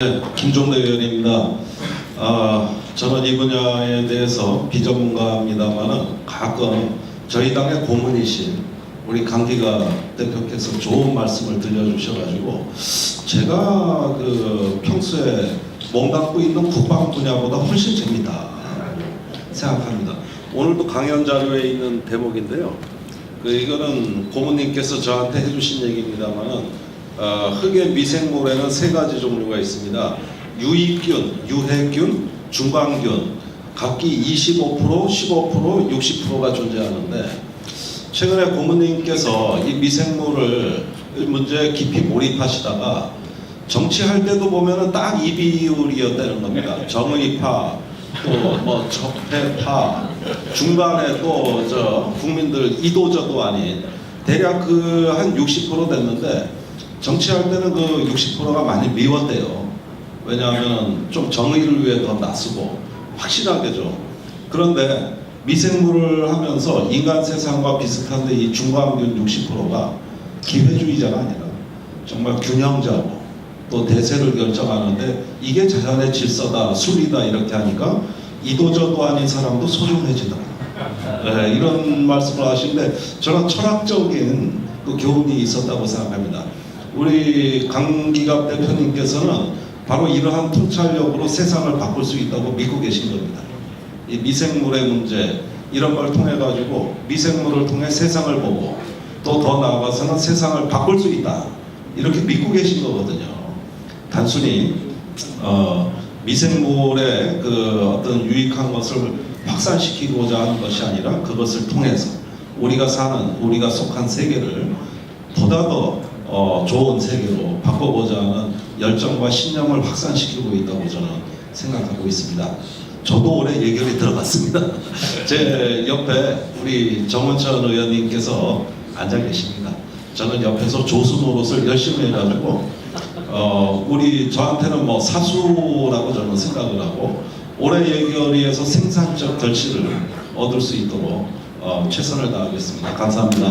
네, 김종대 의원입니다. 아, 저는 이 분야에 대해서 비전문가입니다만은 가끔 저희 당의 고문이신 우리 강기가 대표께서 좋은 말씀을 들려주셔가지고 제가 그 평소에 몸 갖고 있는 국방 분야보다 훨씬 재밌다 생각합니다. 오늘도 강연 자료에 있는 대목인데요. 그 이거는 고모님께서 저한테 해주신 얘기입니다만은 어, 흙의 미생물에는 세 가지 종류가 있습니다. 유익균, 유해균, 중방균 각기 25%, 15%, 60%가 존재하는데 최근에 고모님께서 이 미생물을 문제에 깊이 몰입하시다가 정치할 때도 보면은 딱 이 비율이었다는 겁니다. 정의파, 또뭐 적폐파, 중간에 또 저 국민들 이도저도 아닌 대략 그 한 60% 됐는데 정치할 때는 그 60%가 많이 미웠대요. 왜냐하면 좀 정의를 위해 더 나서고 확실하게 죠. 그런데 미생물을 하면서 인간 세상과 비슷한데 이 중간균 60%가 기회주의자가 아니라 정말 균형자고 또 대세를 결정하는데 이게 자연의 질서다, 술이다 이렇게 하니까 이도저도 아닌 사람도 소중해지더라. 네, 이런 말씀을 하시는데 저는 철학적인 그 교훈이 있었다고 생각합니다. 우리 강기갑 대표님께서는 바로 이러한 통찰력으로 세상을 바꿀 수 있다고 믿고 계신 겁니다. 이 미생물의 문제 이런 걸 통해 가지고 미생물을 통해 세상을 보고 또 더 나아가서는 세상을 바꿀 수 있다 이렇게 믿고 계신 거거든요. 단순히 어, 미생물의 그 어떤 유익한 것을 확산시키고자 하는 것이 아니라 그것을 통해서 우리가 사는 우리가 속한 세계를 보다 더 어, 좋은 세계로 바꿔보자 하는 열정과 신념을 확산시키고 있다고 저는 생각하고 있습니다. 저도 올해 예결이 들어갔습니다. 제 옆에 우리 정원천 의원님께서 앉아 계십니다. 저는 옆에서 조수 노릇을 열심히 해가지고 어, 우리 저한테는 뭐 사수라고 저는 생각을 하고 올해 예결위에서 생산적 결실을 얻을 수 있도록 어, 최선을 다하겠습니다. 감사합니다.